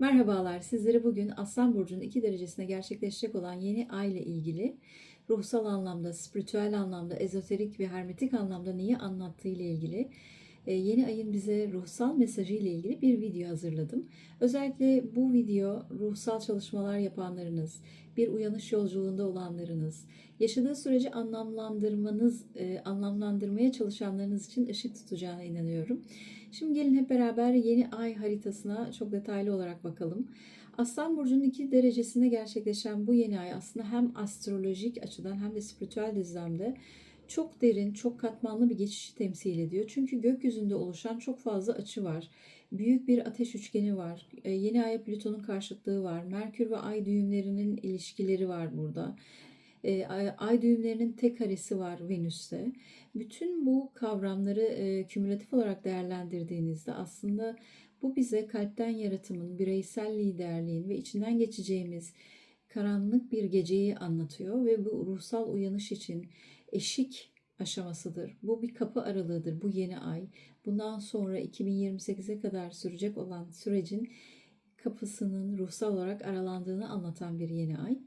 Merhabalar, sizlere bugün Aslan Burcu'nun 2 derecesine gerçekleşecek olan yeni ay ile ilgili ruhsal anlamda, spiritüel anlamda, ezoterik ve hermetik anlamda neyi anlattığı ile ilgili e, yeni ayın bize ruhsal mesajı ile ilgili bir video hazırladım. Özellikle bu video ruhsal çalışmalar yapanlarınız, bir uyanış yolculuğunda olanlarınız, yaşadığı süreci anlamlandırmanız, e, anlamlandırmaya çalışanlarınız için ışık tutacağına inanıyorum. Şimdi gelin hep beraber yeni ay haritasına çok detaylı olarak bakalım. Aslan Burcu'nun iki derecesinde gerçekleşen bu yeni ay aslında hem astrolojik açıdan hem de spiritüel düzlemde çok derin, çok katmanlı bir geçişi temsil ediyor. Çünkü gökyüzünde oluşan çok fazla açı var. Büyük bir ateş üçgeni var. E, yeni aya Plüton'un karşıtlığı var. Merkür ve ay düğümlerinin ilişkileri var burada. E, ay düğümlerinin tek karesi var Venüs'te. Bütün bu kavramları e, kümülatif olarak değerlendirdiğinizde aslında bu bize kalpten yaratımın, bireysel liderliğin ve içinden geçeceğimiz karanlık bir geceyi anlatıyor ve bu ruhsal uyanış için eşik aşamasıdır. Bu bir kapı aralığıdır bu yeni ay. Bundan sonra 2028'e kadar sürecek olan sürecin kapısının ruhsal olarak aralandığını anlatan bir yeni ay.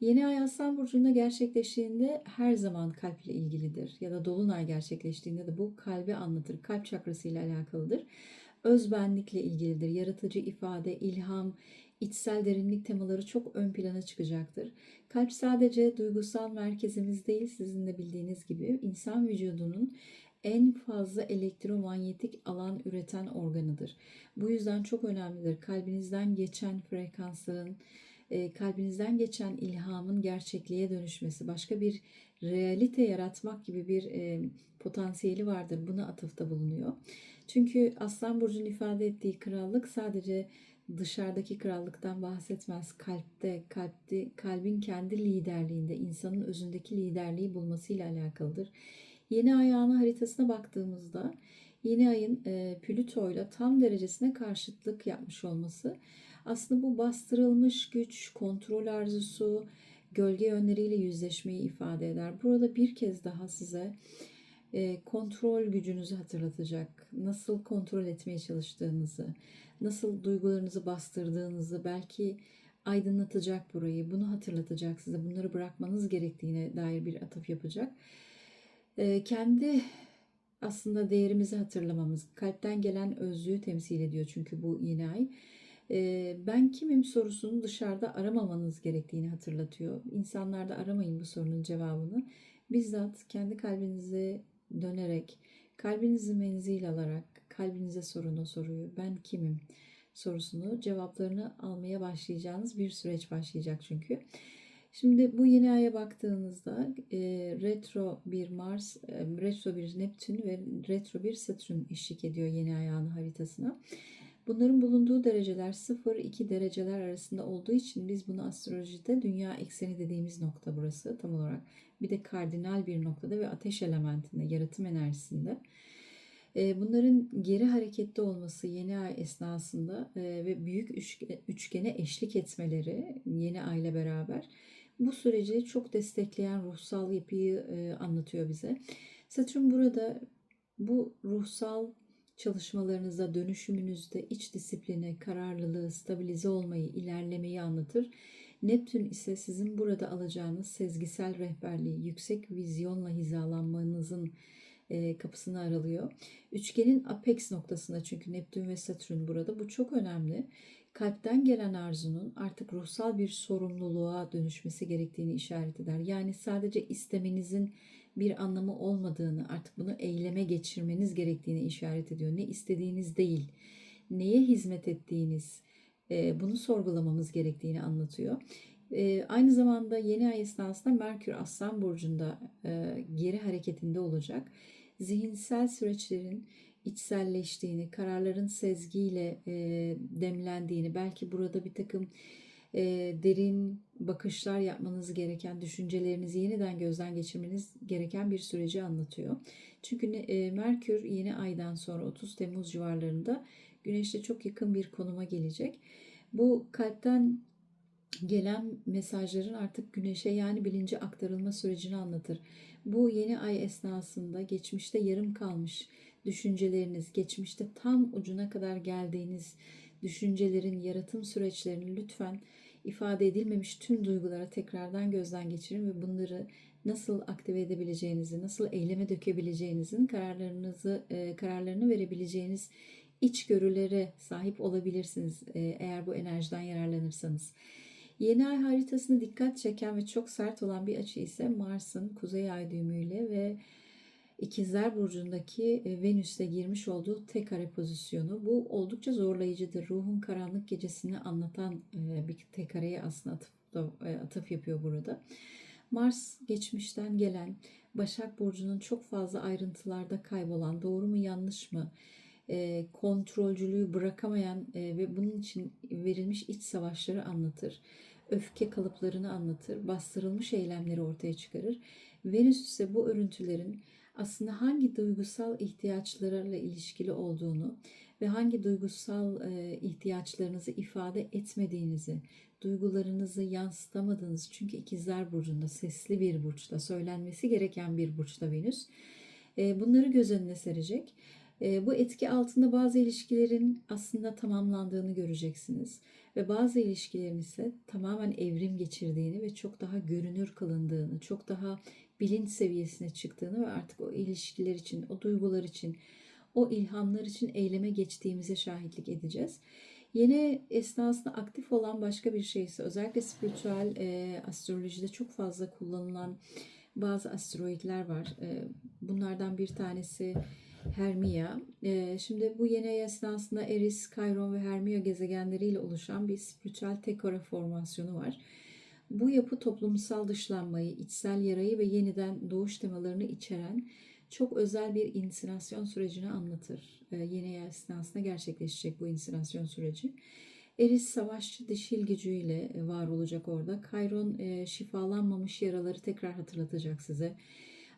Yeni ay Aslan Burcu'nda gerçekleştiğinde her zaman kalple ilgilidir. Ya da Dolunay gerçekleştiğinde de bu kalbi anlatır. Kalp çakrası ile alakalıdır. Özbenlikle ilgilidir. Yaratıcı ifade, ilham, içsel derinlik temaları çok ön plana çıkacaktır. Kalp sadece duygusal merkezimiz değil sizin de bildiğiniz gibi insan vücudunun en fazla elektromanyetik alan üreten organıdır. Bu yüzden çok önemlidir. Kalbinizden geçen frekansların, e, kalbinizden geçen ilhamın gerçekliğe dönüşmesi, başka bir realite yaratmak gibi bir e, potansiyeli vardır. Buna atıfta bulunuyor. Çünkü Aslan Burcu'nun ifade ettiği krallık sadece dışarıdaki krallıktan bahsetmez. Kalpte, kalpte, kalbin kendi liderliğinde, insanın özündeki liderliği bulmasıyla alakalıdır. Yeni ayağına haritasına baktığımızda yeni ayın e, Plüto ile tam derecesine karşıtlık yapmış olması aslında bu bastırılmış güç, kontrol arzusu, gölge yönleriyle yüzleşmeyi ifade eder. Burada bir kez daha size kontrol gücünüzü hatırlatacak. Nasıl kontrol etmeye çalıştığınızı, nasıl duygularınızı bastırdığınızı belki aydınlatacak burayı. Bunu hatırlatacak size. Bunları bırakmanız gerektiğine dair bir atıf yapacak. E, kendi aslında değerimizi hatırlamamız, kalpten gelen özlüğü temsil ediyor çünkü bu yeni ay. E, ben kimim sorusunu dışarıda aramamanız gerektiğini hatırlatıyor. İnsanlarda aramayın bu sorunun cevabını. Bizzat kendi kalbinize dönerek, kalbinizi menzil alarak, kalbinize sorun o soruyu. Ben kimim sorusunu cevaplarını almaya başlayacağınız bir süreç başlayacak çünkü. Şimdi bu yeni aya baktığınızda e, retro bir Mars, e, retro bir Neptün ve retro bir Satürn eşlik ediyor yeni ayağın haritasına. Bunların bulunduğu dereceler 0-2 dereceler arasında olduğu için biz bunu astrolojide dünya ekseni dediğimiz nokta burası tam olarak. Bir de kardinal bir noktada ve ateş elementinde, yaratım enerjisinde. E, bunların geri hareketli olması yeni ay esnasında e, ve büyük üçgene eşlik etmeleri yeni ay ile beraber bu süreci çok destekleyen ruhsal yapıyı e, anlatıyor bize. Satürn burada bu ruhsal çalışmalarınızda, dönüşümünüzde iç disipline, kararlılığı, stabilize olmayı, ilerlemeyi anlatır. Neptün ise sizin burada alacağınız sezgisel rehberliği, yüksek vizyonla hizalanmanızın e, kapısını aralıyor. Üçgenin apex noktasında çünkü Neptün ve Satürn burada. Bu çok önemli. Kalpten gelen arzunun artık ruhsal bir sorumluluğa dönüşmesi gerektiğini işaret eder. Yani sadece istemenizin bir anlamı olmadığını, artık bunu eyleme geçirmeniz gerektiğini işaret ediyor. Ne istediğiniz değil, neye hizmet ettiğiniz, e, bunu sorgulamamız gerektiğini anlatıyor. E, aynı zamanda yeni ay esnasında Merkür Aslan Burcu'nda e, geri hareketinde olacak. Zihinsel süreçlerin içselleştiğini, kararların sezgiyle demlendiğini, belki burada bir takım e, derin bakışlar yapmanız gereken, düşüncelerinizi yeniden gözden geçirmeniz gereken bir süreci anlatıyor. Çünkü e, Merkür yeni aydan sonra 30 Temmuz civarlarında Güneş'te çok yakın bir konuma gelecek. Bu kalpten gelen mesajların artık güneşe yani bilince aktarılma sürecini anlatır. Bu yeni ay esnasında geçmişte yarım kalmış düşünceleriniz, geçmişte tam ucuna kadar geldiğiniz düşüncelerin, yaratım süreçlerini lütfen ifade edilmemiş tüm duygulara tekrardan gözden geçirin ve bunları nasıl aktive edebileceğinizi, nasıl eyleme dökebileceğinizin kararlarınızı e, kararlarını verebileceğiniz içgörülere sahip olabilirsiniz e, eğer bu enerjiden yararlanırsanız. Yeni ay haritasını dikkat çeken ve çok sert olan bir açı ise Mars'ın kuzey ay düğümüyle ve İkizler Burcu'ndaki e, Venüs'te girmiş olduğu tek kare pozisyonu. Bu oldukça zorlayıcıdır. Ruhun karanlık gecesini anlatan e, bir tek kareye aslında atıf, e, atıf yapıyor burada. Mars geçmişten gelen Başak Burcu'nun çok fazla ayrıntılarda kaybolan, doğru mu yanlış mı, kontrolcülüğü bırakamayan ve bunun için verilmiş iç savaşları anlatır. Öfke kalıplarını anlatır, bastırılmış eylemleri ortaya çıkarır. Venüs ise bu örüntülerin aslında hangi duygusal ihtiyaçlarla ilişkili olduğunu ve hangi duygusal e, ihtiyaçlarınızı ifade etmediğinizi, duygularınızı yansıtamadığınız çünkü ikizler burcunda sesli bir burçta, söylenmesi gereken bir burçta Venüs. E, bunları göz önüne serecek. E, bu etki altında bazı ilişkilerin aslında tamamlandığını göreceksiniz ve bazı ilişkilerin ise tamamen evrim geçirdiğini ve çok daha görünür kılındığını, çok daha bilinç seviyesine çıktığını ve artık o ilişkiler için, o duygular için, o ilhamlar için eyleme geçtiğimize şahitlik edeceğiz. Yeni esnasında aktif olan başka bir şey ise özellikle spiritüel e, astrolojide çok fazla kullanılan bazı asteroidler var. E, bunlardan bir tanesi Hermia. E, şimdi bu yeni ay esnasında Eris, Chiron ve Hermia gezegenleriyle oluşan bir spiritüel tekora formasyonu var. Bu yapı toplumsal dışlanmayı, içsel yarayı ve yeniden doğuş temalarını içeren çok özel bir insinasyon sürecini anlatır. Ee, yeni ay esnasında gerçekleşecek bu insinasyon süreci. Eris savaşçı dişil gücüyle e, var olacak orada. Kayron e, şifalanmamış yaraları tekrar hatırlatacak size.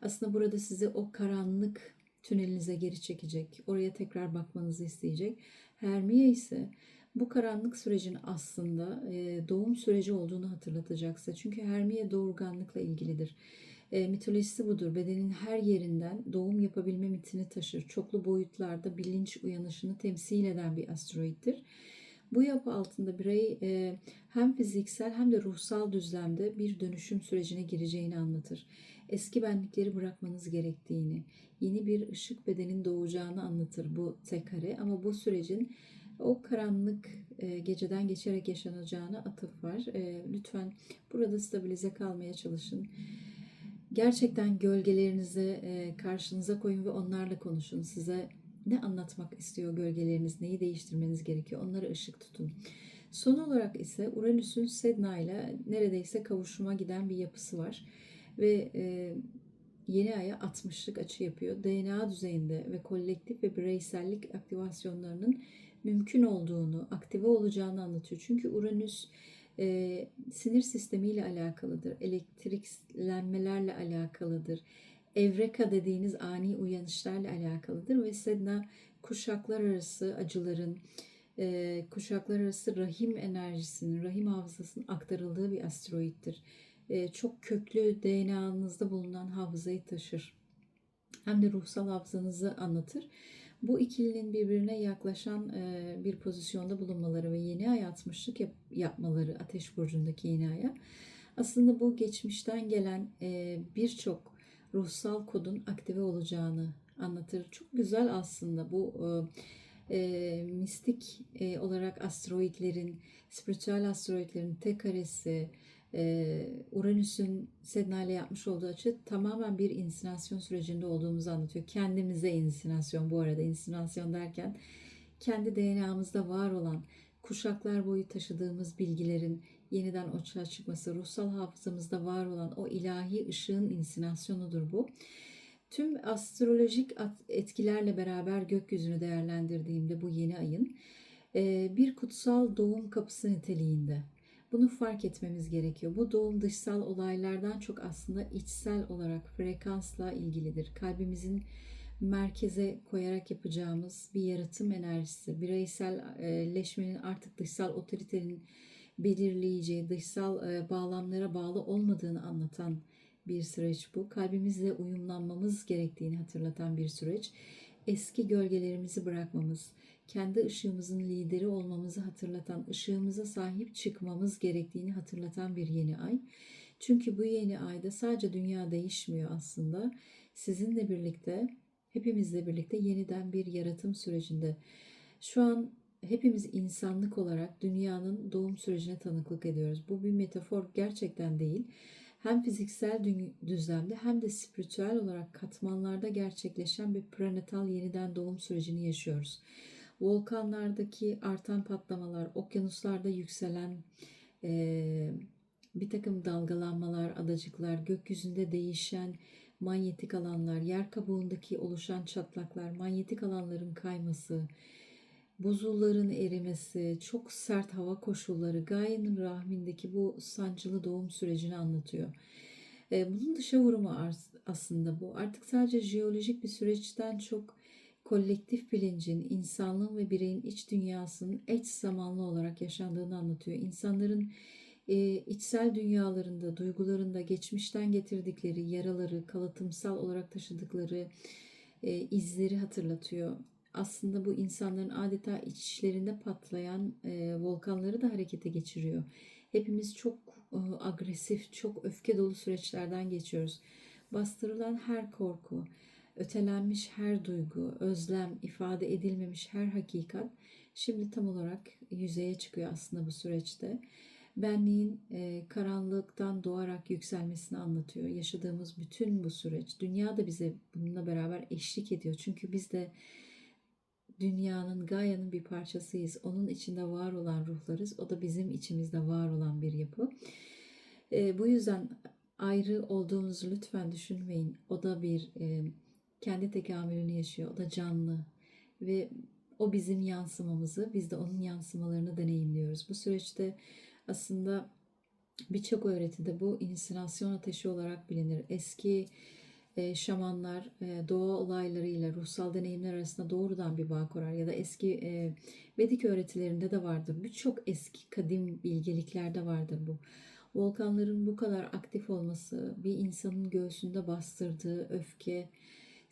Aslında burada sizi o karanlık tünelinize geri çekecek. Oraya tekrar bakmanızı isteyecek. Hermia ise bu karanlık sürecin aslında e, doğum süreci olduğunu hatırlatacaksa. Çünkü Hermia doğurganlıkla ilgilidir. E, mitolojisi budur. Bedenin her yerinden doğum yapabilme mitini taşır. Çoklu boyutlarda bilinç uyanışını temsil eden bir asteroittir. Bu yapı altında birey e, hem fiziksel hem de ruhsal düzlemde bir dönüşüm sürecine gireceğini anlatır. Eski benlikleri bırakmanız gerektiğini, yeni bir ışık bedenin doğacağını anlatır bu tek kare. Ama bu sürecin o karanlık e, geceden geçerek yaşanacağına atıf var. E, lütfen burada stabilize kalmaya çalışın. Gerçekten gölgelerinizi e, karşınıza koyun ve onlarla konuşun. Size ne anlatmak istiyor gölgeleriniz, neyi değiştirmeniz gerekiyor onlara ışık tutun. Son olarak ise Uranüs'ün Sedna ile neredeyse kavuşuma giden bir yapısı var. Ve e, yeni aya 60'lık açı yapıyor. DNA düzeyinde ve kolektif ve bireysellik aktivasyonlarının mümkün olduğunu, aktive olacağını anlatıyor. Çünkü Uranüs e, sinir sistemiyle alakalıdır, elektriklenmelerle alakalıdır, evreka dediğiniz ani uyanışlarla alakalıdır ve Sedna kuşaklar arası acıların, e, kuşaklar arası rahim enerjisinin, rahim hafızasının aktarıldığı bir asteroittir. E, çok köklü DNA'nızda bulunan hafızayı taşır. Hem de ruhsal hafızanızı anlatır bu ikilinin birbirine yaklaşan e, bir pozisyonda bulunmaları ve yeni ay atmışlık yap, yapmaları Ateş Burcu'ndaki yeni aya aslında bu geçmişten gelen e, birçok ruhsal kodun aktive olacağını anlatır. Çok güzel aslında bu e, e, mistik e, olarak asteroidlerin, spiritüel asteroidlerin tek karesi, Uranüs'ün Sedna ile yapmış olduğu açı tamamen bir insinasyon sürecinde olduğumuzu anlatıyor. Kendimize insinasyon bu arada insinasyon derken kendi DNA'mızda var olan kuşaklar boyu taşıdığımız bilgilerin yeniden açığa çıkması, ruhsal hafızamızda var olan o ilahi ışığın insinasyonudur bu. Tüm astrolojik etkilerle beraber gökyüzünü değerlendirdiğimde bu yeni ayın bir kutsal doğum kapısı niteliğinde bunu fark etmemiz gerekiyor. Bu doğum dışsal olaylardan çok aslında içsel olarak frekansla ilgilidir. Kalbimizin merkeze koyarak yapacağımız bir yaratım enerjisi, bireyselleşmenin artık dışsal otoritenin belirleyici, dışsal e, bağlamlara bağlı olmadığını anlatan bir süreç bu. Kalbimizle uyumlanmamız gerektiğini hatırlatan bir süreç. Eski gölgelerimizi bırakmamız, kendi ışığımızın lideri olmamızı hatırlatan, ışığımıza sahip çıkmamız gerektiğini hatırlatan bir yeni ay. Çünkü bu yeni ayda sadece dünya değişmiyor aslında. Sizinle birlikte, hepimizle birlikte yeniden bir yaratım sürecinde. Şu an hepimiz insanlık olarak dünyanın doğum sürecine tanıklık ediyoruz. Bu bir metafor gerçekten değil. Hem fiziksel dü- düzlemde hem de spiritüel olarak katmanlarda gerçekleşen bir prenatal yeniden doğum sürecini yaşıyoruz. Volkanlardaki artan patlamalar, okyanuslarda yükselen eee, bir takım dalgalanmalar, adacıklar, gökyüzünde değişen manyetik alanlar, yer kabuğundaki oluşan çatlaklar, manyetik alanların kayması, buzulların erimesi, çok sert hava koşulları, Gaia'nın rahmindeki bu sancılı doğum sürecini anlatıyor. E, bunun dışa vurumu aslında bu. Artık sadece jeolojik bir süreçten çok kolektif bilincin, insanlığın ve bireyin iç dünyasının eş zamanlı olarak yaşandığını anlatıyor. İnsanların e, içsel dünyalarında, duygularında geçmişten getirdikleri yaraları, kalıtımsal olarak taşıdıkları e, izleri hatırlatıyor. Aslında bu insanların adeta içlerinde patlayan e, volkanları da harekete geçiriyor. Hepimiz çok e, agresif, çok öfke dolu süreçlerden geçiyoruz. Bastırılan her korku, ötelenmiş her duygu, özlem, ifade edilmemiş her hakikat şimdi tam olarak yüzeye çıkıyor aslında bu süreçte. Benliğin e, karanlıktan doğarak yükselmesini anlatıyor. Yaşadığımız bütün bu süreç. Dünya da bize bununla beraber eşlik ediyor. Çünkü biz de dünyanın, Gaia'nın bir parçasıyız. Onun içinde var olan ruhlarız. O da bizim içimizde var olan bir yapı. E, bu yüzden ayrı olduğunuzu lütfen düşünmeyin. O da bir e, kendi tekamülünü yaşıyor. O da canlı ve o bizim yansımamızı, biz de onun yansımalarını deneyimliyoruz. Bu süreçte aslında birçok öğretide bu insinasyon ateşi olarak bilinir. Eski e, şamanlar e, doğa olaylarıyla ruhsal deneyimler arasında doğrudan bir bağ kurar ya da eski e, Vedik öğretilerinde de vardır. Birçok eski kadim bilgeliklerde vardır bu. Volkanların bu kadar aktif olması, bir insanın göğsünde bastırdığı öfke,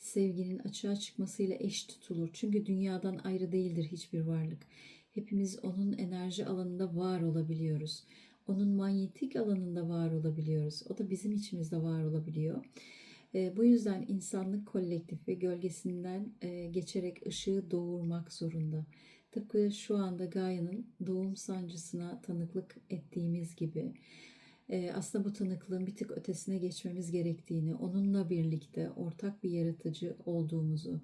sevginin açığa çıkmasıyla eş tutulur. Çünkü dünyadan ayrı değildir hiçbir varlık. Hepimiz onun enerji alanında var olabiliyoruz. Onun manyetik alanında var olabiliyoruz. O da bizim içimizde var olabiliyor. E, bu yüzden insanlık kolektif ve gölgesinden e, geçerek ışığı doğurmak zorunda. Tıpkı şu anda Gaia'nın doğum sancısına tanıklık ettiğimiz gibi aslında bu tanıklığın bir tık ötesine geçmemiz gerektiğini, onunla birlikte ortak bir yaratıcı olduğumuzu,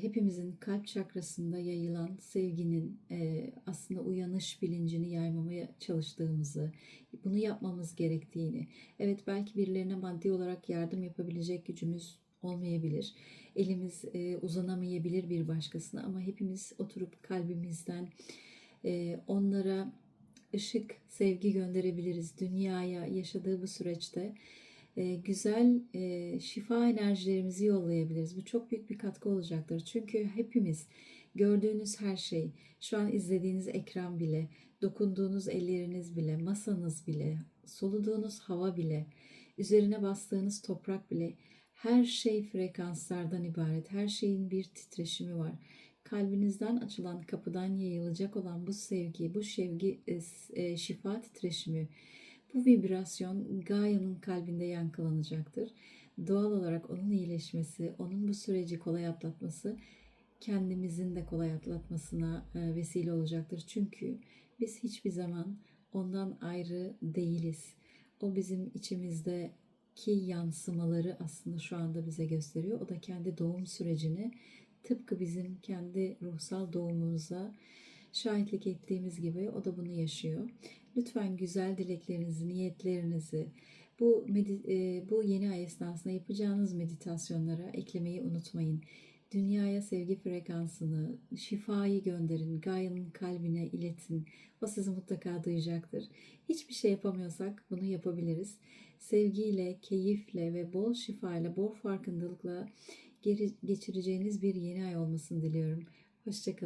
hepimizin kalp çakrasında yayılan sevginin aslında uyanış bilincini yaymamaya çalıştığımızı, bunu yapmamız gerektiğini, evet belki birilerine maddi olarak yardım yapabilecek gücümüz olmayabilir, elimiz uzanamayabilir bir başkasına ama hepimiz oturup kalbimizden onlara ışık, sevgi gönderebiliriz dünyaya yaşadığı bu süreçte. e, güzel e, şifa enerjilerimizi yollayabiliriz. Bu çok büyük bir katkı olacaktır. Çünkü hepimiz gördüğünüz her şey, şu an izlediğiniz ekran bile, dokunduğunuz elleriniz bile, masanız bile, soluduğunuz hava bile, üzerine bastığınız toprak bile her şey frekanslardan ibaret. Her şeyin bir titreşimi var kalbinizden açılan kapıdan yayılacak olan bu sevgi, bu sevgi e, e, şifa titreşimi, bu vibrasyon Gaia'nın kalbinde yankılanacaktır. Doğal olarak onun iyileşmesi, onun bu süreci kolay atlatması kendimizin de kolay atlatmasına e, vesile olacaktır. Çünkü biz hiçbir zaman ondan ayrı değiliz. O bizim içimizdeki yansımaları aslında şu anda bize gösteriyor. O da kendi doğum sürecini tıpkı bizim kendi ruhsal doğumumuza şahitlik ettiğimiz gibi o da bunu yaşıyor. Lütfen güzel dileklerinizi, niyetlerinizi bu medi- bu yeni ay esnasında yapacağınız meditasyonlara eklemeyi unutmayın. Dünyaya sevgi frekansını, şifayı gönderin, Gaia'nın kalbine iletin. O sizi mutlaka duyacaktır. Hiçbir şey yapamıyorsak bunu yapabiliriz. Sevgiyle, keyifle ve bol şifayla, bol farkındalıkla geçireceğiniz bir yeni ay olmasını diliyorum. Hoşçakalın.